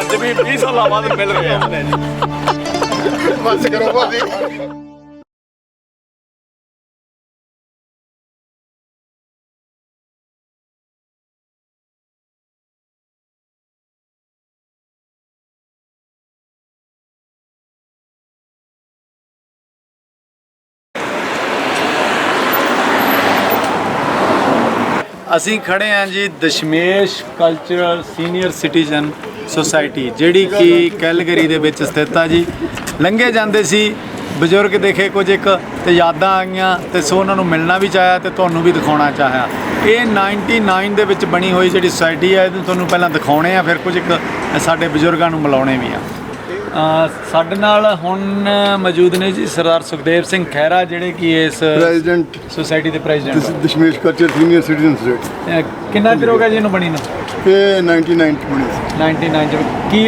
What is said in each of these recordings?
ਅੱਜ ਵੀ 20 ਸਾਲਾਂ ਬਾਅਦ ਮਿਲ ਰਹੇ ਆ। ਬਸ ਕਰੋ ਭਾਜੀ। ਅਸੀਂ ਖੜੇ ਹਾਂ ਜੀ Dashmesh cultural senior citizen society ਜਿਹੜੀ ਕਿ ਕੈਲਗਰੀ ਦੇ ਵਿੱਚ ਸਥਿਤ ਆ ਜੀ। ਲੰਘੇ ਜਾਂਦੇ ਸੀ, ਬਜ਼ੁਰਗ ਦੇਖੇ ਕੁਝ ਇੱਕ ਤੇ ਯਾਦਾਂ ਆਈਆਂ ਤੇ ਸੋ ਉਹਨਾਂ ਨੂੰ ਮਿਲਣਾ ਵੀ ਚਾਹਿਆ ਤੇ ਤੁਹਾਨੂੰ ਵੀ ਦਿਖਾਉਣਾ ਚਾਹਿਆ। ਇਹ 99 ਦੇ ਵਿੱਚ ਬਣੀ ਹੋਈ ਜਿਹੜੀ ਸੁਸਾਇਟੀ ਹੈ ਇਹਨੂੰ ਤੁਹਾਨੂੰ ਪਹਿਲਾਂ ਦਿਖਾਉਣੇ ਆ, ਫਿਰ ਕੁਝ ਇੱਕ ਸਾਡੇ ਬਜ਼ੁਰਗਾਂ ਨੂੰ ਮਿਲਾਉਣੇ ਵੀ ਆ। ਸਾਡੇ ਨਾਲ ਹੁਣ ਮੌਜੂਦ ਨੇ ਜੀ ਸਰਦਾਰ ਸੁਖਦੇਵ ਸਿੰਘ ਖਹਿਰਾ ਜਿਹੜੇ ਕਿ ਇਸ ਪ੍ਰੈਜ਼ੀਡੈਂਟ ਸੁਸਾਇਟੀ ਦੇ president Dashmesh culture senior citizen state ਕਿੰਨਾ ਚਿਰ ਹੋ ਗਿਆ ਜੀ ਇਹਨੂੰ ਬਣੀ ਨੂੰ? ਇਹ 99 ਚ ਬਣੀ ਸੀ। 99 ਚ। ਕੀ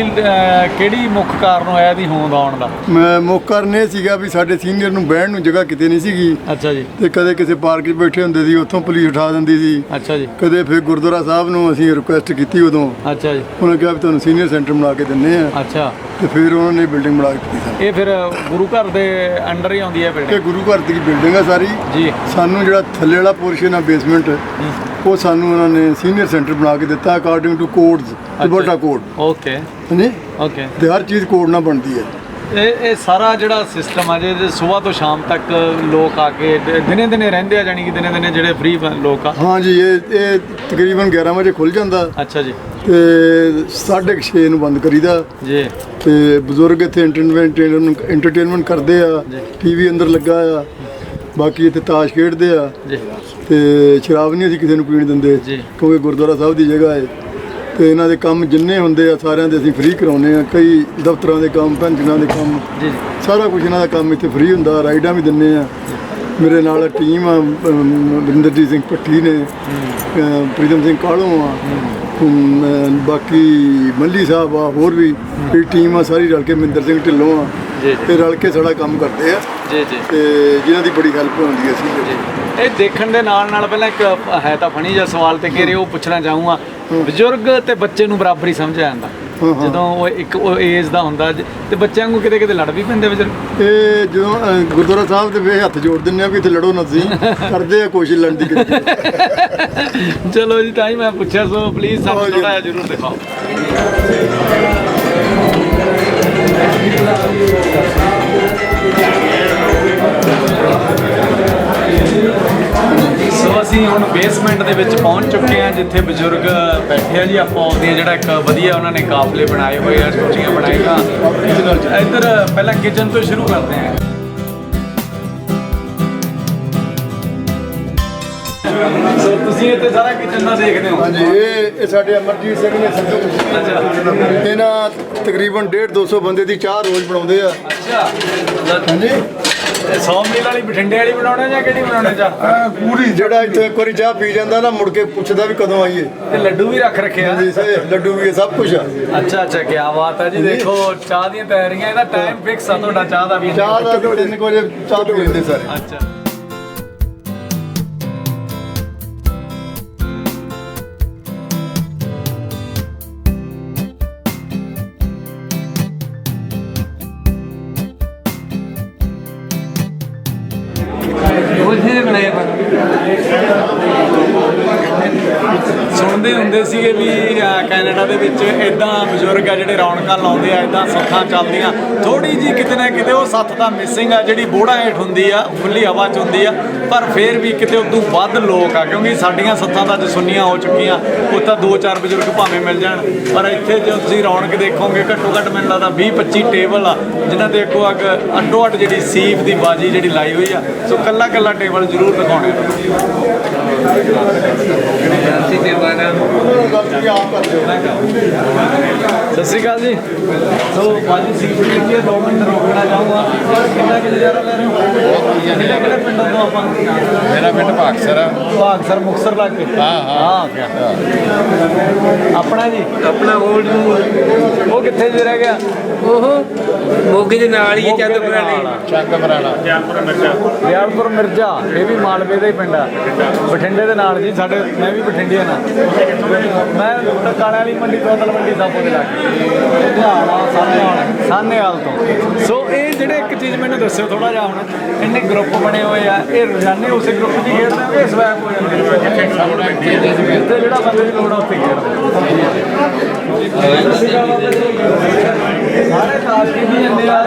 ਕਿਹੜੀ ਮੁੱਖ ਕਾਰਨ ਹੋਇਆ ਇਹਦੀ ਹੋਂਦ ਆਉਣ ਦਾ? ਮੈਂ ਮੌਕਾ ਨੇ ਸੀਗਾ ਵੀ ਸਾਡੇ ਸੀਨੀਅਰ ਨੂੰ ਬਹਿਣ ਨੂੰ ਜਗ੍ਹਾ ਕਿਤੇ ਨਹੀਂ ਸੀਗੀ। ਅੱਛਾ ਜੀ। ਤੇ ਕਦੇ ਕਿਸੇ ਪਾਰਕ 'ਚ ਬੈਠੇ ਹੁੰਦੇ ਸੀ ਉੱਥੋਂ ਪੁਲਿਸ ਉਠਾ ਦਿੰਦੀ ਸੀ। ਅੱਛਾ ਜੀ। ਕਦੇ ਫਿਰ ਗੁਰਦੁਆਰਾ ਸਾਹਿਬ ਨੂੰ ਅਸੀਂ ਰਿਕੁਐਸਟ ਕੀਤੀ ਉਦੋਂ। ਅੱਛਾ ਜੀ। ਉਹਨਾਂ ਕਿਹਾ ਵੀ ਤੁਹਾਨੂੰ ਸੀਨੀਅਰ ਸੈਂਟਰ ਬਣਾ ਕੇ ਦਿੰਨੇ ਆ। ਅੱਛਾ। ਤੇ ਫਿਰ ਉਹਨਾਂ ਨੇ ਬਿਲਡਿੰਗ ਬਣਾ ਦਿੱਤੀ ਸਾਨੂੰ। ਇਹ ਫਿਰ ਗੁਰੂ ਘਰ ਦੇ ਅੰਡਰ ਹੀ ਆਉਂਦੀ ਹੈ ਇਹ ਬਿਲਡਿੰਗ ਗੁਰੂ ਘਰ ਦੀ ਬਿਲਡਿੰਗ ਆ ਸਾਰੀ। ਜੀ। ਸਾਨੂੰ ਜਿਹੜਾ ਥੱਲੇ ਵਾਲਾ ਪੋਰਸ਼ਨ ਆ ਬੇਸਮੈਂਟ ਉਹ ਸਾਨੂੰ ਉਹਨਾਂ ਨੇ ਸੀਨੀਅਰ ਸੈਂਟਰ ਬਣਾ ਕੇ ਦਿੱਤਾ ਅਕਾਰਡਿੰਗ ਟੂ ਕੋਡਸ ਟਿਬਟਾ ਕੋਡ ਓਕੇ ਹਾਂਜੀ? ਓਕੇ ਤੇ ਹਰ ਚੀਜ਼ ਕੋਡ ਨਾਲ ਬਣਦੀ ਹੈ। ਇਹ ਇਹ ਸਾਰਾ ਜਿਹੜਾ ਸਿਸਟਮ ਆ ਜੇ ਸਵੇਰ ਤੋਂ ਸ਼ਾਮ ਤੱਕ ਲੋਕ ਆ ਕੇ ਦਿਨੇ ਦਿਨੇ ਰਹਿੰਦੇ ਆ ਜਾਨੀ ਕਿ ਦਿਨੇ ਦਿਨੇ ਜਿਹੜੇ ਫ੍ਰੀ ਲੋਕ ਆ। ਹਾਂ ਜੀ ਇਹ ਇਹ ਤਕਰੀਬਨ 11 ਵਜੇ ਖੁੱਲ ਜਾਂਦਾ। ਅੱਛਾ ਜੀ। ਤੇ 6:30 ਨੂੰ ਬੰਦ ਕਰੀਦਾ। ਜੀ। ਤੇ ਬਜ਼ੁਰਗ ਇੱਥੇ ਐਂਟਰਟੇਨਮੈਂਟ ਐਂਟਰਟੇਨਮੈਂਟ ਕਰਦੇ ਆ। ਟੀਵੀ ਅੰਦਰ ਲੱਗਾ ਆ। ਬਾਕੀ ਇੱਥੇ ਤਾਸ਼ ਖੇਡਦੇ ਆ। ਜੀ। ਤੇ ਸ਼ਰਾਬ ਨਹੀਂ ਅਸੀਂ ਕਿਸੇ ਨੂੰ ਪੀਣ ਦਿੰਦੇ। ਕਿਉਂਕਿ ਗੁਰਦੁਆਰਾ ਸਾਹਿਬ ਦੀ ਜਗ੍ਹਾ ਹੈ ਤੇ ਇਹਨਾਂ ਦੇ ਕੰਮ ਜਿੰਨੇ ਹੁੰਦੇ ਆ ਸਾਰਿਆਂ ਦੇ ਅਸੀਂ ਫ੍ਰੀ ਕਰਾਉਨੇ ਆ। ਕਈ ਦਫ਼ਤਰਾਂ ਦੇ ਕੰਮ ਪੈਨਸ਼ਨਾਂ ਦੇ ਕੰਮ ਜੀ ਸਾਰਾ ਕੁਝ ਇਹਨਾਂ ਦਾ ਕੰਮ ਇੱਥੇ ਫ੍ਰੀ ਹੁੰਦਾ ਰਾਈਡਾਂ ਵੀ ਦਿੰਨੇ ਆ। ਮੇਰੇ ਨਾਲ ਟੀਮ ਆ ਅਮ, ਵਰਿੰਦਰਜੀਤ ਸਿੰਘ ਭੱਟੀ ਨੇ ਪ੍ਰੀਤਮ ਸਿੰਘ ਕਾਲੋਂ ਆ। ਅਮ, ਬਾਕੀ ਮੱਲੀ ਸਾਹਿਬ ਆ ਹੋਰ ਵੀ ਇਹ ਟੀਮ ਆ ਸਾਰੀ ਰਲ ਕੇ ਮਿੰਦਰ ਸਿੰਘ ਢਿੱਲੋਂ ਆ। ਜੀ, ਜੀ। ਤੇ ਰਲ ਕੇ ਸਾਡਾ ਕੰਮ ਕਰਦੇ ਆ। ਜੀ ਜੀ। ਤੇ ਜਿਨ੍ਹਾਂ ਦੀ ਬੜੀ ਹੈਲਪ ਹੁੰਦੀ ਹੈ ਅਸੀਂ। ਇਹ ਦੇਖਣ ਦੇ ਨਾਲ ਨਾਲ ਪਹਿਲਾਂ ਇੱਕ ਹੈ ਤਾਂ ਫਣੀ ਜਿਹਾ ਸਵਾਲ ਤੇ ਘੇਰੇ ਉਹ ਪੁੱਛਣਾ ਚਾਹੂੰਗਾ। ਬਜ਼ੁਰਗ ਤੇ ਬੱਚੇ ਨੂੰ ਬਰਾਬਰ ਹੀ ਸਮਝਿਆ ਜਾਂਦਾ। ਜਦੋਂ ਉਹ ਇੱਕ ਉਹ ਏਜ ਦਾ ਹੁੰਦਾ ਜ- ਤੇ ਬੱਚਿਆਂ ਨੂੰ ਕਿਤੇ ਕਿਤੇ ਲੜ ਵੀ ਪੈਂਦੇ ਬਜ਼ੁਰਗ ਇਹ ਜਦੋਂ ਗੁਰਦੁਆਰਾ ਸਾਹਿਬ ਦੇ ਵੇ ਹੱਥ ਜੋੜ ਦਿੰਦੇ ਆ ਵੀ ਇੱਥੇ ਲੜੋ ਨਾ ਤੁਸੀਂ। ਕਰਦੇ ਆ ਕੋਸ਼ਿਸ਼ ਲੜਨ ਦੀ ਚਲੋ ਜੀ ਤਾਂ ਹੀ ਮੈਂ ਪੁੱਛਿਆ ਸੋ ਪਲੀਜ਼ ਸਾਨੂੰ। ਥੋੜਾ ਜਿਹਾ ਜ਼ਰੂਰ ਦਿਖਾਓ। ਸੋ ਅਸੀਂ ਹੁਣ ਬੇਸਮੈਂਟ ਦੇ ਵਿੱਚ ਪਹੁੰਚ ਚੁੱਕੇ ਹਾਂ ਜਿੱਥੇ ਬਜ਼ੁਰਗ ਬੈਠੇ ਆ ਜੀ ਆਪਾਂ ਆਉਂਦੇ ਆ ਜਿਹੜਾ ਇੱਕ ਵਧੀਆ ਉਹਨਾਂ ਨੇ ਕਾਫਲੇ ਬਣਾਏ ਹੋਏ ਆ ਛੋਟੀਆਂ ਬਣਾਈਆਂ ਇੱਧਰ ਪਹਿਲਾਂ ਕਿਚਨ ਤੋਂ ਸ਼ੁਰੂ ਕਰਦੇ ਹਾਂ। ਸੋ ਤੁਸੀਂ ਇੱਥੇ ਸਾਰਾ ਕਿਚਨ ਦਾ ਦੇਖਦੇ ਹੋ? ਹਾਂਜੀ ਇਹ ਇਹ ਸਾਡੇ ਅਮਰਜੀਤ ਸਿੰਘ ਨੇ ਸੰਧੂ ਅੱਛਾ। ਇਹਨਾਂ ਤਕਰੀਬਨ 1.5 200 ਬੰਦੇ ਦੀ ਚਾਹ ਰੋਜ਼ ਬਣਾਉਂਦੇ ਆ। ਅੱਛਾ। ਹਾਂਜੀ। ਇਹ 100 ਮੀਲ ਵਾਲੀ ਬਠਿੰਡੇ ਵਾਲੀ ਬਣਾਉਣੇ ਜਾਂ ਕਿਹੜੀ ਬਣਾਉਣੇ ਜਾਂ? ਪੂਰੀ ਜਿਹੜਾ ਇੱਥੇ ਇੱਕ ਵਾਰੀ ਚਾਹ ਪੀ ਜਾਂਦਾ ਨਾ ਮੁੜ ਕੇ ਪੁੱਛਦਾ ਵੀ ਕਦੋਂ ਆਈਏ। ਤੇ ਲੱਡੂ ਵੀ ਰੱਖ ਰੱਖੇ ਆ ਹਾਂਜੀ ਸੇ ਲੱਡੂ ਵੀ ਸਭ ਕੁਝ ਆ। ਅੱਛਾ ਅੱਛਾ ਕੀ ਬਾਤ ਹੈ ਜੀ। ਦੇਖੋ ਚਾਹ ਦੀਆਂ ਤਿਆਰੀਆਂ ਇਹਦਾ ਟਾਈਮ ਫਿਕਸ ਆ ਤੁਹਾਡਾ ਚਾਹ ਦਾ ਵੀ। ਚਾਹ ਦਾ ਤੇ ਤਿੰਨ ਕੁ ਵਜੇ ਚਾਹ ਪੀ ਲੈਂਦੇ ਸਾਰੇ। ਅੱਛਾ। ਸੁਣਦੇ ਹੁੰਦੇ ਸੀਗੇ ਵੀ ਕੈਨੇਡਾ ਦੇ ਵਿੱਚ ਇਦਾਂ ਬਜ਼ੁਰਗ ਆ ਜਿਹੜੇ ਰੌਣਕਾਂ ਲਾਉਂਦੇ ਆ ਇਦਾਂ ਸੱਥਾਂ ਚੱਲਦੀਆਂ। ਥੋੜੀ ਜੀ ਕਿਤੇ ਨਾ ਕਿਤੇ ਉਹ ਸੱਥ ਤਾਂ ਮਿਸਿੰਗ ਆ, ਜਿਹੜੀ ਬੋੜਾ ਹੇਠ ਹੁੰਦੀ ਆ ਖੁੱਲੀ ਹਵਾ 'ਚ ਹੁੰਦੀ ਆ, ਪਰ ਫੇਰ ਵੀ ਕਿਤੇ ਉਦੋਂ ਵੱਧ ਲੋਕ ਆ, ਕਿਉਂਕਿ ਸਾਡੀਆਂ ਸੱਥਾਂ ਤਾਂ ਅੱਜ ਸੁੰਨੀਆਂ ਹੋ ਚੁੱਕੀਆਂ। ਉਹ ਤਾਂ ਦੋ ਚਾਰ ਬਜ਼ੁਰਗ ਭਾਵੇਂ ਮਿਲ ਜਾਣ, ਪਰ ਇੱਥੇ ਜੇ ਤੁਸੀਂ ਰੌਣਕ ਦੇਖੋਗੇ, ਘੱਟੋ ਘੱਟ ਮੈਨੂੰ ਲੱਗਦਾ 20 25 ਟੇਬਲ ਆ, ਜਿਨ੍ਹਾਂ ਤੇ ਇੱਕੋ ਅੱਗ ਅੱਡੋ ਅੱਡ ਜਿਹੜੀ ਸੀਪ ਦੀ ਬਾਜੀ ਜਿਹੜੀ ਲਾਈ ਹੋਈ ਆ। ਸੋ ਕੱਲਾ ਕੱਲਾ ਟੇਬਲ ਜ਼ਰੂਰ ਦਿਖਾਉਣੇ। ਸਤਿ ਸ਼੍ਰੀ ਅਕਾਲ ਜੀ। ਸੋ ਬਾਜੀ ਸੀਟ ਲਈ ਹੈ 2 ਮਿੰਟ ਰੋਕਣਾ ਚਾਹੂੰਗਾ ਕਿੰਨਾ ਕਿ ਨਜ਼ਾਰਾ ਲੈ ਰਹੇ ਹੋ? ਕਿਹੜਾ ਕਿਹੜਾ ਪਿੰਡਾਂ ਤੋਂ ਆਪਾਂ? ਮੇਰਾ ਪਿੰਡ ਭਾਗਸਰ ਆ। ਭਾਗ ਸਰ ਮੁਕਸਰ ਲੱਗ ਕੇ? ਹਾਂ, ਹਾਂ। ਆਪਣਾ ਜੀ? ਆਪਣਾ ਓਲਡ ਉਹ ਕਿੱਥੇ ਜੇ ਰਹਿ ਗਿਆ? ਉਹ ਮੋਗੇ ਦੇ ਨਾਲ ਹੀ ਹੈ ਚੰਦ ਪੁਰਾਣੇ ਚੰਗ ਬਰਾਣਾ ਰਿਆਲਪੁਰ ਮਿਰਜ਼ਾ। ਇਹ ਵੀ ਮਾਲਵੇ ਦਾ ਹੀ ਪਿੰਡ ਆ। ਬਠਿੰਡੇ ਦੇ ਨਾਲ ਜੀ ਸਾਡੇ ਮੈਂ ਵੀ ਬਠਿੰਡਿਆ ਨਾ ਮੈਂ ਤਾਂ ਵਾਲੀ ਮੰਡੀ ਤੋਂ ਅਦਲ ਮੰਡੀ ਦਾ ਦੇ ਲਾਗੇ ਲੁਧਿਆਣਾ ਸਾਹਨੇਵਾਲ ਸਾਹਨੇਵਾਲ ਤੋਂ। ਸੋ ਇਹ ਜਿਹੜੇ ਇੱਕ ਚੀਜ਼ ਮੈਨੂੰ ਦੱਸਿਓ ਥੋੜਾ ਜਿਹਾ ਹੁਣ। ਇੰਨੇ ਗਰੁੱਪ ਬਣੇ ਹੋਏ ਆ ਇਹ ਰੋਜ਼ਾਨੇ ਉਸੇ ਗਰੁੱਪ 'ਚ ਹੀ ਖੇਡਦੇ ਆ ਇਹ ਸਵੈਪ ਹੋ ਜਾਂਦੇ ਨੇ ਜਿੱਥੇ ਜਿਹੜਾ ਬੰਦੇ ਦੀ ਲੋੜ ਆ ਉੱਥੇ ਖੇਡਦੇ ਸਾਰੇ ਤਾਸ਼ ਖੇਡੀ ਜਾਂਦੇ ਆ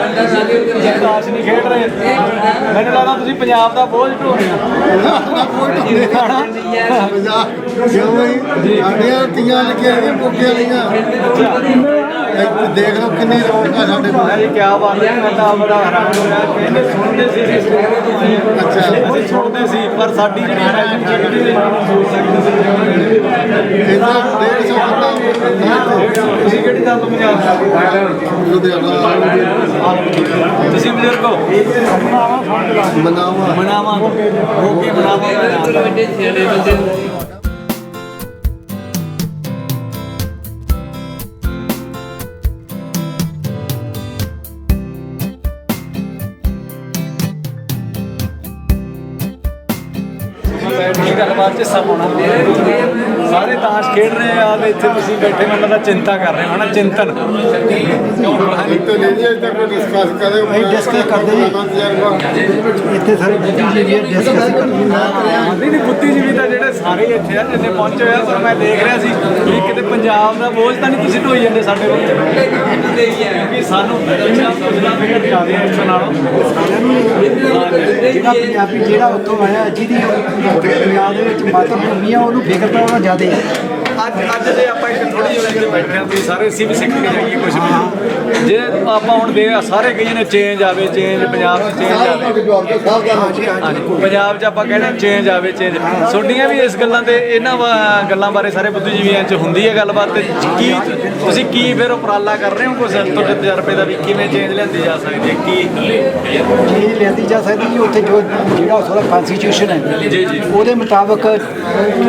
ਤੁਸੀਂ ਤਾਸ਼ ਨਹੀਂ ਖੇਡ ਰਹੇ। ਮੈਨੂੰ ਲੱਗਦਾ ਤੁਸੀਂ ਪੰਜਾਬ ਦਾ ਬੋਝ ਢੋ ਰਹੇ ਹੋ ਕਿਉਂ ਬਈ? ਸਾਡੀਆਂ ਤੀਆਂ ਲੱਗੀਆਂ ਨੇ ਮੁੱਕੀਆਂ ਲਈਆਂ ਇੱਥੇ ਦੇਖ ਲਓ ਕਿੰਨੀ ਰੌਣਕਾਂ ਸਾਡੇ ਕੋਲ। ਕੀ ਬਾਤ ਹੈ ਮੈਂ ਤਾਂ ਬੜਾ ਹੈਰਾਨ ਕਹਿੰਦੇ ਸੁਣਦੇ ਸੀ ਅਸੀਂ ਸਟੇਡੀਅਮ ਤੋਂ ਆਏ। ਅੱਛਾ। ਅਸੀਂ ਸੁਣਦੇ ਸੀ ਪਰ ਸਾਡੀ ਜਿਹੜੀ ਇਮੇਜਿਨ ਚੱਲਦੀ ਸੀ ਇਹਦਾ 150 ਬੰਦਾ ਤੁਸੀਂ ਕਿਹੜੀ ਗੱਲ ਤੋਂ ਪੰਜਾਬ ਲੁਧਿਆਣਾ। ਤੁਸੀਂ ਬਜ਼ੁਰਗ ਹੋ? ਮਨਾਵਾ। ਮਨਾਵਾ। ਹੋ ਕੇ ਮਨਾਵਾ ਦਾ ਨਾਮ ਸਾਰੇ ਤਾਸ਼ ਖੇਡ ਰਹੇ ਆ ਤੇ ਇੱਥੇ ਤੁਸੀਂ ਬੈਠੇ ਮੈਨੂੰ ਲੱਗਦਾ ਚਿੰਤਾ ਕਰ ਰਹੇ ਹੋ ਹਨਾ? ਚਿੰਤਨ। ਤਾਂ ਨਹੀਂ ਜੀ ਅਜੇ ਤੱਕ ਡਿਸਕਸ ਕਰੇ ਅਸੀਂ discuss ਕਰਦੇ ਜੀ। ਇੱਥੇ ਸਾਰੇ ਡਿਸਕਸ ਕਰਦੇ। ਨਹੀਂ ਨਹੀਂ ਬੁੱਧੀਜੀਵੀ ਤਾਂ ਜਿਹੜੇ ਸਾਰੇ ਹੀ ਇੱਥੇ ਆ ਜਿੰਨੇ ਪਹੁੰਚੇ ਹੋਏ ਆ ਪਰ ਮੈਂ ਦੇਖ ਰਿਹਾ ਸੀ ਵੀ ਕਿਤੇ ਪੰਜਾਬ ਦਾ ਬੋਝ ਤਾਂ ਨਹੀਂ ਤੁਸੀਂ ਢੋਈ ਜਾਂਦੇ ਸਾਡੇ ਕੋਲ? ਕਿਉਂਕਿ ਸਾਨੂੰ ਪੰਜਾਬ ਤੋਂ ਜ਼ਿਆਦਾ ਫਿਕਰ ਜ਼ਿਆਦਾ ਹੈ ਇਸ ਨਾਲੋਂ। ਜਿਹੜਾ ਪੰਜਾਬੀ ਜਿਹੜਾ ਉੱਥੋਂ ਆਇਆ ਜਿਹਦੀ ਪੰਜਾਬ ਦੇ ਵਿੱਚ ਮਾਤਰ ਭੂਮੀ ਆ ਉਹਨੂੰ ਫਿਕਰ ਤਾਂ ਉਹਨਾਂ ਜ਼ਿਆਦਾ Thank you. ਅੱਜ ਅੱਜ ਜੇ ਆਪਾਂ ਇੱਕ ਥੋੜੀ ਜਿਹੀ ਬੈਠੇ ਹਾਂ ਤੁਸੀਂ ਸਾਰੇ ਅਸੀਂ ਵੀ ਸਿੱਖ ਕੇ ਜਾਈਏ ਕੁਝ ਵੀ। ਜੇ ਆਪਾਂ ਹੁਣ ਦੇ ਸਾਰੇ ਕਹੀ ਨੇ ਚੇਂਜ ਆਵੇ ਚੇਂਜ ਪੰਜਾਬ 'ਚ ਚੇਂਜ ਆਵੇ। ਹਾਂਜੀ ਪੰਜਾਬ 'ਚ ਆਪਾਂ ਕਹਿੰਦੇ ਚੇਂਜ ਆਵੇ ਚੇਂਜ ਤੁਹਾਡੀਆਂ ਵੀ ਇਸ ਗੱਲਾਂ ਤੇ ਇਹਨਾਂ ਗੱਲਾਂ ਬਾਰੇ ਸਾਰੇ ਬੁੱਧੀਜੀਵੀਆਂ 'ਚ ਹੁੰਦੀ ਹੈ ਗੱਲਬਾਤ ਤੇ ਕੀ ਤੁਸੀਂ ਕੀ ਫਿਰ ਉਪਰਾਲਾ ਕਰ ਰਹੇ ਹੋ ਕੁਝ ਤੁਹਾਡੇ ਤਜਰਬੇ ਦਾ ਵੀ ਕਿਵੇਂ ਚੇਂਜ ਲਿਆਂਦੀ ਜਾ ਸਕਦੀ ਹੈ ਕੀ? ਚੀਜ਼ ਲੈਂਦੀ ਜਾ ਸਕਦੀ ਜੀ ਉੱਥੇ ਜੋ ਜਿਹੜਾ ਉਸ ਦਾ ਕਨਸਟੀਟਿਊਸ਼ਨ ਹੈ ਜੀ, ਜੀ। ਉਹਦੇ ਮੁਤਾਬਕ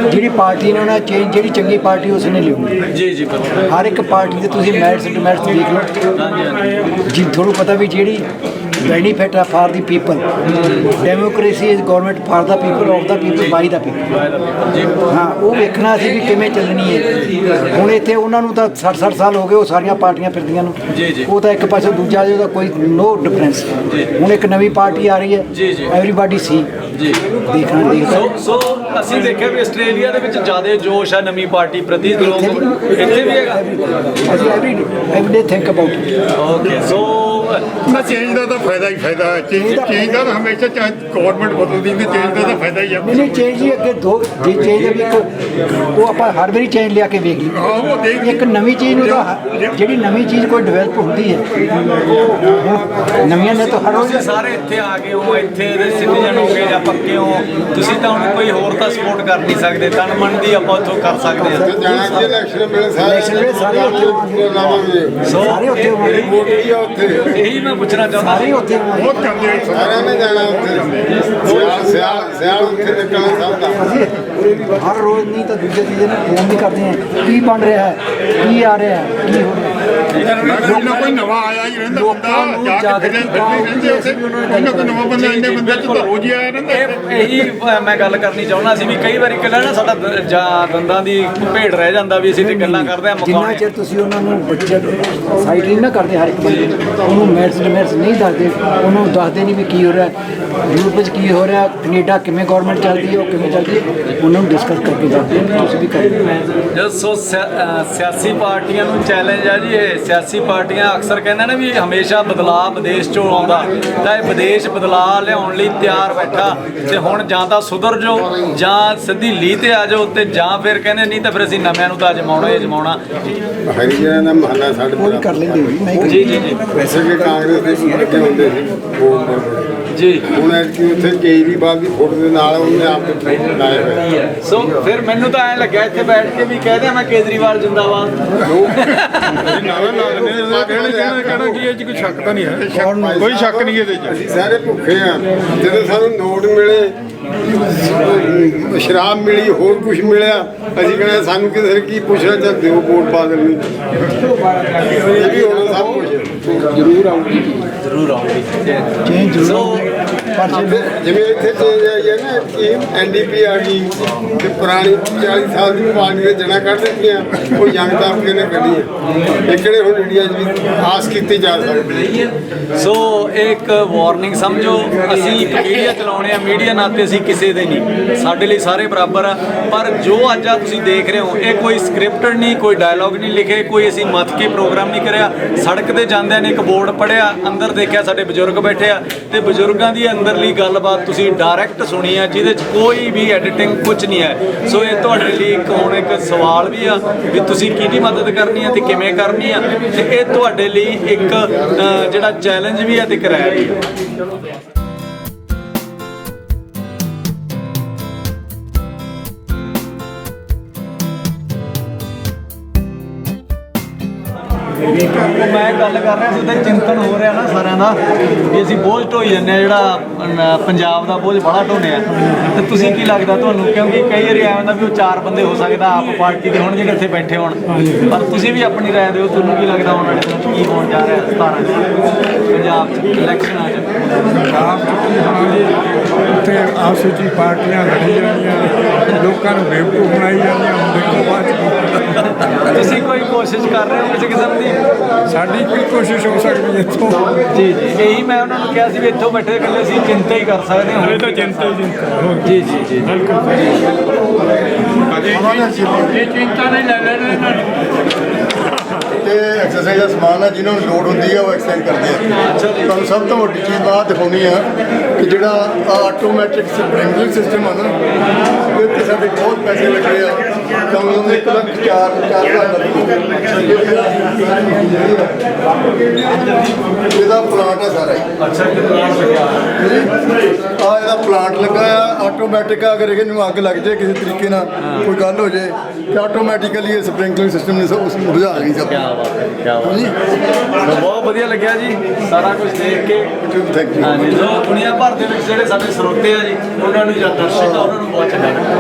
ਜਿਹੜੀ ਪਾਰਟੀ ਨੇ ਉਹਨਾਂ ਚੇਂਜ ਜਿਹੜੀ ਚੰਗੀ ਪਾਰਟੀ ਉਸ ਨੇ ਲਿਆਉਣੀ ਜੀ ਜੀ ਬਿਲਕੁਲ ਹਰ ਇੱਕ ਪਾਰਟੀ ਦੇ ਤੁਸੀਂ ਮੈਰਿਟਸ ਡਿਮੈਰਿਟਸ ਦੇਖ ਲਓ। ਹਾਂਜੀ ਹਾਂਜੀ। ਜੀ ਤੁਹਾਨੂੰ ਪਤਾ ਵੀ ਜਿਹੜੀ ਬੈਨੀਫਿਟ ਆ for the people democracy is government for the people of the people by the people ਜੀ ਹਾਂ ਉਹ ਵੇਖਣਾ ਸੀ ਵੀ ਕਿਵੇਂ ਚੱਲਣੀ ਹੈ। ਹੁਣ ਇੱਥੇ ਉਹਨਾਂ ਨੂੰ ਤਾਂ 60 60 ਸਾਲ ਹੋ ਗਏ ਉਹ ਸਾਰੀਆਂ ਪਾਰਟੀਆਂ ਫਿਰਦੀਆਂ ਨੂੰ। ਉਹ ਤਾਂ ਇੱਕ ਪਾਸੇ ਦੂਜਾ ਜਿਹਦਾ ਕੋਈ ਨੋ ਡਿਫਰੈਂਸ ਹੁਣ ਇੱਕ ਨਵੀਂ ਪਾਰਟੀ ਆ ਰਹੀ ਹੈ। ਐਵਰੀਬਾਡੀ ਸੀ ਜੀ। ਦੇਖਣਾ ਦੇਖਦਾ ਸੋ ਸੋ ਅਸੀਂ ਦੇਖਿਆ ਵੀ ਆਸਟ੍ਰੇਲੀਆ ਦੇ ਵਿੱਚ ਜ਼ਿਆਦਾ ਜੋਸ਼ ਆ ਨਵੀਂ ਪਾਰਟੀ ਪ੍ਰਤੀ ਲੋਕ। ਇੱਥੇ ਵੀ ਹੈਗਾ। ਅਸੀਂ every every think about okay so ਨਾ ਚੇਂਜ ਦਾ ਤਾਂ ਫਾਇਦਾ ਹੀ ਫਾਇਦਾ ਹੈ। ਚੇਂਜ ਚੇਂਜ ਦਾ ਤਾਂ ਹਮੇਸ਼ਾ ਚਾਹੇ ਗਵਰਨਮੈਂਟ ਬਦਲਦੀ ਤੇ ਚੇਂਜ ਦਾ ਤਾਂ ਫਾਇਦਾ ਹੀ ਆ। ਨਹੀਂ ਨਹੀਂ ਚੇਂਜ ਹੀ ਅੱਗੇ ਦੋ ਜੇ ਚੇਂਜ ਵੀ ਇੱਕ ਉਹ ਆਪਾਂ ਹਰ ਵਾਰੀ ਚੇਂਜ ਲਿਆ ਕੇ ਵੇਖ ਲਈ ਹਾਂ ਉਹ ਦੇਖ ਇੱਕ ਨਵੀਂ ਚੀਜ਼ ਨੂੰ ਤਾਂ ਹ- ਜਿਹੜੀ ਨਵੀਂ ਚੀਜ਼ ਕੋਈ ਡਿਵੈਲਪ ਹੁੰਦੀ ਹੈ। ਨਵੀਆਂ ਨੇ ਤਾਂ ਹਰ ਰੋਜ਼ ਤੁਸੀਂ ਸਾਰੇ ਇੱਥੇ ਆ ਗਏ ਹੋ ਇੱਥੇ ਦੇ ਸਿਟੀਜ਼ਨ ਹੋ ਗਏ ਜਾਂ ਪੱਕੇ ਹੋ। ਤੁਸੀਂ ਤਾਂ ਹੁਣ ਕੋਈ ਹੋਰ ਤਾਂ ਸਪੋਰਟ ਕਰ ਨਹੀਂ ਸਕਦੇ। ਤਨ ਮਨ ਦੀ ਆਪਾਂ ਉੱਥੋਂ ਕਰ ਸਕਦੇ ਹਾਂ। ਜਾਣਾ ਜੀ ਇਲੈਕਸ਼ਨ ਵੇਲੇ ਸਾਰੇ Election ਵੇਲੇ ਸਾਰੇ ਉੱਥੇ ਲਾਵਾਂਗੇ ਸੋ ਸਾਰੇ ਉੱਥੇ ਹੋਣਗੇ ਵੋਟ ਵੀ ਆ ਉੱਥੇ। ਇਹੀ ਮੈਂ ਪੁੱਛਣਾ ਚਾਹੁੰਦਾ ਸਾਰੇ ਉੱਥੇ ਬਹੁਤ ਕਰਦੇ ਆ ਸਾਰਿਆਂ ਨੇ ਜਾਣਾ ਉੱਥੇ। ਸਿਆਲ ਸਿਆਲ ਸਿਆਲ ਉੱਥੇ ਨਿਕਲਣਾ ਸਭ ਦਾ। ਹਰ ਰੋਜ਼ ਨਹੀਂ ਤਾਂ ਦੂਜੇ ਤੀਜੇ ਨੂੰ ਫੋਨ ਵੀ ਕਰਦੇ ਕੀ ਬਣ ਰਿਹਾ ਹੈ? ਕੀ ਆ ਰਿਹਾ ਹੈ? ਕੀ ਹੋ ਰਿਹਾ ਨਾ ਕੋਈ ਨਵਾਂ ਆਇਆ ਹੀ ਰਹਿੰਦਾ ਲੋਕਾਂ ਬੰਦਾ ਨੂੰ ਜਾ ਕੇ ਜਾਗਰੂਕ ਫਿਰਦੇ ਰਹਿੰਦੇ ਉੱਥੇ ਕੋਈ ਨਾ ਕੋਈ ਨਵਾਂ ਬੰਦਾ ਇੰਨੇ ਬੰਦੇ ਚ ਤਾਂ ਰੋਜ਼ ਹੀ ਆਇਆ ਰਹਿੰਦਾ ਇਹ ਇਹੀ ਅ, ਮੈਂ ਗੱਲ ਕਰਨੀ ਚਾਹੁੰਦਾ ਸੀ ਵੀ ਕਈ ਵਾਰੀ ਕਿਹੜਾ ਨਾ ਸਾਡਾ ਦ- ਜਾਂ ਦੰਦਾਂ ਦੀ ਭੇਡ ਰਹਿ ਜਾਂਦਾ ਵੀ ਅਸੀਂ ਤੇ ਗੱਲਾਂ ਕਰਦੇ ਆ ਜਿੰਨਾ ਮਕਾਉਣੇ ਚਿਰ ਤੁਸੀਂ ਉਹਨਾਂ ਨੂੰ ਬੱਚੇ ਸਾਈਡ ਨਹੀਂ ਨਾ ਕਰਦੇ ਹਰ ਇੱਕ ਬੰਦੇ ਨੂੰ ਉਹਨੂੰ ਨਹੀਂ ਦੱਸਦੇ ਉਹਨੂੰ ਦੱਸਦੇ ਨਹੀਂ ਵੀ ਕੀ ਹੋ ਰਿਹਾ ਯੂਰਪ ਵਿੱਚ ਕੀ ਹੋ ਰਿਹਾ ਕੈਨੇਡਾ ਕਿਵੇਂ ਗਵਰਨਮੈਂਟ ਚੱਲਦੀ ਹੈ ਉਹ ਕਿਵੇਂ ਚੱਲਦੀ ਹੈ ਉਹਨਾਂ ਨੂੰ ਡਿਸਕਸ ਕਰਕੇ ਦੱਸਦੇ ਨੇ ਤੁਸੀਂ ਵੀ ਕਰਦੇ ਜੋ ਸੋ ਸਿਆ- ਅ, ਸਿਆਸੀ ਪਾਰਟੀਆਂ ਨੂੰ ਚੈਲੰਜ ਆ ਜੀ ਸਿਆਸੀ ਪਾਰਟੀਆਂ ਅਕਸਰ ਕਹਿੰਦੇ ਨੇ ਵੀ ਹਮੇਸ਼ਾ ਬਦਲਾਅ ਵਿਦੇਸ਼ ਚੋਂ ਆਉਂਦਾ। ਤਾਂ ਇਹ ਵਿਦੇਸ਼ ਬਦਲਾਅ ਲਿਆਉਣ ਲਈ ਤਿਆਰ ਬੈਠਾ। ਤੇ ਹੁਣ ਜਾਂ ਤਾਂ ਸੁਧਰ ਜਾਓ ਜਾਂ ਸਿੱਧੀ ਲੀ ਤੇ ਆ ਜਾਓ ਤੇ ਜਾਂ ਫਿਰ ਕਹਿੰਦੇ ਨਹੀਂ ਤਾਂ ਫਿਰ ਅਸੀਂ ਨਵਿਆਂ ਨੂੰ ਤਾਂ ਅਜਮਾਉਣਾ ਹੀ ਅਜਮਾਉਣਾ ਹਰੀਆਂ ਦਾ ਮਹੱਲਾ ਸਾਡੇ ਉਹ ਵੀ ਕਰ ਲੈਂਦੇ ਹੋਈ ਨਹੀਂ ਜੀ ਜੀ ਜੀ ਵੈਸੇ ਕਿ ਕਾਂਗਰਸ ਦੇ ਅੱਗੇ ਹੁੰਦੇ ਸੀ ਵੋਟ ਬੜੇ ਜੀ। ਹੁਣ ਐਤਕੀ ਉੱਥੇ ਕੇਜਰੀਵਾਲ ਦੀ ਫੋਟੋ ਦੇ ਨਾਲ ਉਹਨੇ ਆਪ ਫੋਟੋ ਲਾਏ ਹੋਏ। ਸੋ ਫਿਰ ਮੈਨੂੰ ਤਾਂ ਐ ਲੱਗਿਆ ਇੱਥੇ ਬੈਠ ਕੇ ਵੀ ਕਹਿ ਦਿਆਂ ਮੈਂ ਕੇਜਰੀਵਾਲ ਜਿੰਦਾਬਾਦ। ਨਾਲੇ ਲਾ ਦਿੰਦੇ ਨੇ ਕਹਿਣਾ ਕਹਿਣਾ ਕਹਿਣਾ ਕੀ ਇਹ ਚ ਕੋਈ ਸ਼ੱਕ ਤਾਂ ਨਹੀਂ ਹੈ? ਕੋਈ ਸ਼ੱਕ ਨਹੀਂ। ਇਹਦੇ ਚ। ਅਸੀਂ ਸਾਰੇ ਭੁੱਖੇ ਆ। ਜਦੋਂ ਸਾਨੂੰ ਨੋਟ ਮਿਲੇ ਸ਼ਰਾਬ ਮਿਲੀ ਹੋਰ ਕੁਝ ਮਿਲਿਆ ਅਸੀਂ ਕਹਿੰਦੇ ਸਾਨੂੰ ਕਿਸੇ ਨੇ ਕੀ ਪੁੱਛਣਾ ਜਾਂ ਦਿਓ ਵੋਟ ਪਾ ਦੇਣੀ ਇਹ ਵੀ ਹੋਣਾ ਸਭ ਕੁਝ ਜ਼ਰੂਰ ਆਉਂਗੀ ਚੇਂਜ ਸੋ ਜਿਵੇਂ ਇੱਥੇ ਚੇਂਜ ਆਈ ਹੈ ਨਾ ਸਕੀਮ ਐਨਡੀਪੀ ਆ ਗਈ ਤੇ ਪੁਰਾਣੀ 40 ਸਾਲ ਦੀ ਪਾਰਟੀ ਦੇ ਜਣਾ ਕੱਢ ਦਿੱਤੀਆਂ ਉਹ ਯੰਗ ਤਬਕੇ ਨੇ ਕੱਢੀਆਂ ਇਹ ਕਿਹੜੇ ਹੁਣ ਇੰਡੀਆ 'ਚ ਵੀ ਆਸ ਕੀਤੀ ਜਾ ਸਕਦੀ ਹੈ। ਸੋ ਇਹ ਇੱਕ ਵਾਰਨਿੰਗ ਸਮਝੋ ਅਸੀਂ ਇੱਕ ਮੀਡੀਆ ਚਲਾਉਣੇ ਆ ਮੀਡੀਆ ਨਾਤੇ ਅਸੀਂ ਕਿਸੇ ਦੇ ਨਹੀਂ। ਸਾਡੇ ਲਈ ਸਾਰੇ ਬਰਾਬਰ ਆ ਪਰ ਜੋ ਅੱਜ ਆ ਤੁਸੀਂ ਦੇਖ ਰਹੇ ਹੋ ਇਹ ਕੋਈ ਸਕ੍ਰਿਪਟਡ ਨਹੀਂ ਕੋਈ ਡਾਇਲੌਗ ਨਹੀਂ ਲਿਖੇ ਕੋਈ ਅਸੀਂ ਮੱਥ ਕੇ ਪ੍ਰੋਗਰਾਮ ਨਹੀਂ ਕਰਿਆ। ਸੜਕ ਤੇ ਜਾਂਦਿਆਂ ਨੇ ਇੱਕ ਬੋਰਡ ਪੜਿਆ ਅੰਦਰ ਦੇਖਿਆ ਸਾਡੇ ਬਜ਼ੁਰਗ ਬੈਠੇ ਆ ਤੇ ਬਜ਼ੁਰਗਾਂ ਦੀ ਅੰਦਰਲੀ ਗੱਲਬਾਤ ਤੁਸੀਂ ਡਾਇਰੈਕਟ ਸੁਣੀ ਆ, ਜਿਹਦੇ 'ਚ ਕੋਈ ਵੀ ਐਡੀਟਿੰਗ ਕੁਝ ਨਹੀਂ ਹੈ। ਸੋ ਇਹ ਤੁਹਾਡੇ ਲਈ ਇੱਕ ਹੁਣ ਇੱਕ ਸਵਾਲ ਵੀ ਆ ਵੀ ਤੁਸੀਂ ਕਿਹਦੀ ਮਦਦ ਕਰਨੀ ਆ ਤੇ ਕਿਵੇਂ ਕਰਨੀ ਆ? ਤੇ ਇਹ ਤੁਹਾਡੇ ਲਈ ਇੱਕ ਜਿਹੜਾ ਚੈਲੰਜ ਵੀ ਆ ਤੇ ਕਿਰਾਇਆ ਵੀ ਆ। ਮੈਂ ਗੱਲ ਕਰ ਰਿਹਾ ਸੀ ਤੇ ਚਿੰਤਨ ਹੋ ਰਿਹਾ ਨਾ ਸਾਰਿਆਂ ਦਾ ਵੀ ਅਸੀਂ ਬੋਝ ਢੋਈ ਜੰਨੇ ਆ ਜਿਹੜਾ ਅਮ, ਪੰਜਾਬ ਦਾ ਬੋਝ ਬੜਾ ਢੋਨੇ ਆ। ਤੇ ਤੁਸੀਂ ਕੀ ਲੱਗਦਾ ਤੁਹਾਨੂੰ? ਕਿਉਂਕਿ ਕਈ ਵਾਰੀ ਐਵੇਂ ਵੀ ਉਹ ਚਾਰ ਬੰਦੇ ਹੋ ਸਕਦਾ ਆਪ ਪਾਰਟੀ ਦੇ ਹੋਣ ਜਿਹੜੇ ਇੱਥੇ ਬੈਠੇ ਹੋਣ। ਪਰ ਤੁਸੀਂ ਵੀ ਆਪਣੀ ਰਾਏ ਦਿਓ ਤੁਹਾਨੂੰ ਕੀ ਲੱਗਦਾ ਆਉਣ ਵਾਲੇ ਦਿਨਾਂ 'ਚ ਕੀ ਹੋਣ ਜਾ ਰਿਹਾ 17 ਚ ਪੰਜਾਬ 'ਚ ਇਲੈਕਸ਼ਨਾਂ 'ਚ ਆਪ ਜੀ ਉੱਥੇ ਆਪਸ ਵਿੱਚ ਹੀ ਪਾਰਟੀਆਂ ਲੜੀ ਜਾਂਦੀਆਂ ਲੋਕਾਂ ਨੂੰ ਬੇਵਕੂਫ ਬਣਾਈ ਜਾਂਦੀਆਂ ਹੁਣ ਦੇਖੋ ਬਾਅਦ 'ਚ ਕੀ ਹੁੰਦਾ। ਤੁਸੀਂ ਕੋਈ ਕੋਸ਼ਿਸ਼ ਕਰ ਰਹੇ ਹੋ ਕਿਸੇ ਕਿਸਮ ਦੀ? ਸਾਡੀ ਕੀ ਕੋਸ਼ਿਸ਼ ਹੋ ਸਕਦੀ ਹੈ ਇੱਥੋਂ। ਜੀ ਜੀ। ਇਹੀ ਮੈਂ ਉਹਨਾਂ ਨੂੰ ਕਿਹਾ ਸੀ ਵੀ ਇੱਥੋਂ ਬੈਠੇ ਇਕੱਲੇ ਅਸੀਂ ਚਿੰਤਾ ਹੀ ਕਰ ਸਕਦੇ ਹਾਂ। ਇਹ ਤਾਂ ਚਿੰਤਾ ਹੀ ਚਿੰਤਾ। ਹੋਰ ਜੀ ਜੀ ਜੀ। ਤੇ ਐਕਸਰਸਾਈਜ਼ ਦਾ ਸਮਾਨ ਆ ਜਿਨ੍ਹਾਂ ਨੂੰ ਲੋਡ ਹੁੰਦੀ ਆ ਉਹ ਐਕਸਰਸਾਈਜ਼ ਕਰਦੇ ਆ। ਤੁਹਾਨੂੰ ਸਭ ਤੋਂ ਵੱਡੀ ਚੀਜ਼ ਬਾਤ ਦਿਖਾਉਣੀ ਆ ਕਿ ਜਿਹੜਾ ਆਟੋਮੈਟਿਕ ਸਪ੍ਰਿੰਕਲਿੰਗ ਸਿਸਟਮ ਆ ਨਾ ਇਹ ਤੇ ਸਾਡੇ ਬਹੁਤ ਪੈਸੇ ਲੱਗੇ ਆ। ਕਮ ਸੇ ਕਮ 1 ਲੱਖ 4 4 ਲੱਖ ਇਹਦਾ ਪਲਾਂਟ ਆ ਸਾਰਾ ਹੀ। ਅੱਛਾ ਕਿੰਨਾ ਲੱਗਿਆ ਆ ਇਹਦਾ ਪਲਾਂਟ ਲੱਗਾ ਆ ਆਟੋਮੈਟਿਕ ਆ ਅਗਰ ਇਹਨੂੰ ਅੱਗ ਲੱਗ ਜਾਏ ਕਿਸੇ ਤਰੀਕੇ ਨਾਲ ਕੋਈ ਗੱਲ ਹੋ ਜਾਏ ਤੇ ਆਟੋਮੈਟਿਕਲੀ ਇਹ ਸਪ੍ਰਿੰਕਲਿੰਗ ਸਿਸਟਮ ਨੇ ਸਭ ਉਸ ਨੂੰ ਬੁਝਾ ਦੇਣੀ ਸਭ। ਕੀ ਬਾਤ ਹੈ ਕੀ ਬਾਤ ਹੈ। ਬਹੁਤ ਵਧੀਆ ਲੱਗਿਆ ਜੀ ਸਾਰਾ ਕੁਝ ਦੇਖ ਕੇ। ਥੈਂਕ ਯੂ ਹਾਂਜੀ ਜੋ ਦੁਨੀਆ ਭਰ ਦੇ ਵਿੱਚ ਜਿਹੜੇ ਸਾਡੇ ਸਰੋਤੇ ਆ ਜੀ ਉਹਨਾਂ ਨੂੰ ਜਾਂ ਦਰਸ਼ਕ ਆ ਉਹਨਾਂ ਨੂੰ ਬਹੁਤ ਚੰਗਾ ਲੱਗਾ